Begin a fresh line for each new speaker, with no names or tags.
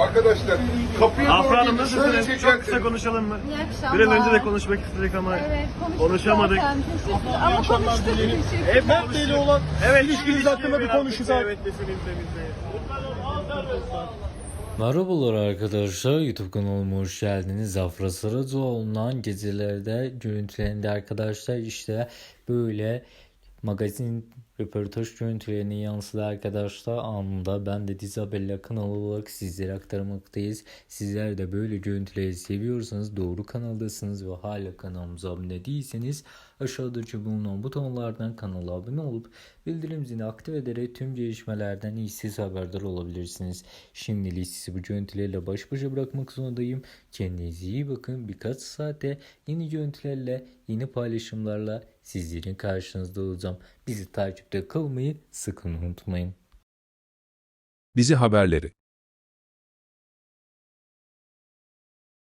Arkadaşlar kapıya
Afra
doğru
Hanım
gidin. Şöyle
nasılsınız? Çok kısa konuşalım mı?
İyi akşamlar.
Bir an önce de konuşmak istedik ama
Evet, konuştuk
konuşamadık.
zaten. Teşekkür Ama konuştuk. Teşekkür
Hep
Mert Bey'le olan
Evet,
ilişkiniz hakkında bir konuşacağız.
Evet, kesinlikle.
Merhabalar arkadaşlar YouTube kanalıma hoş geldiniz. Afra Saracoğlu'ndan gecelerde görüntülerinde arkadaşlar işte böyle magazin röportaj görüntülerini yansıdı arkadaşlar anında ben de Dizabella kanalı olarak sizlere aktarmaktayız. Sizler de böyle görüntüleri seviyorsanız doğru kanaldasınız ve hala kanalımıza abone değilseniz aşağıdaki bulunan butonlardan kanala abone olup bildirim zilini aktif ederek tüm gelişmelerden iyisiz haberdar olabilirsiniz. Şimdilik sizi bu görüntülerle baş başa bırakmak zorundayım. Kendinize iyi bakın. Birkaç saate yeni görüntülerle, yeni paylaşımlarla sizlerin karşınızda olacağım. Bizi takipte kalmayı sakın unutmayın.
Bizi haberleri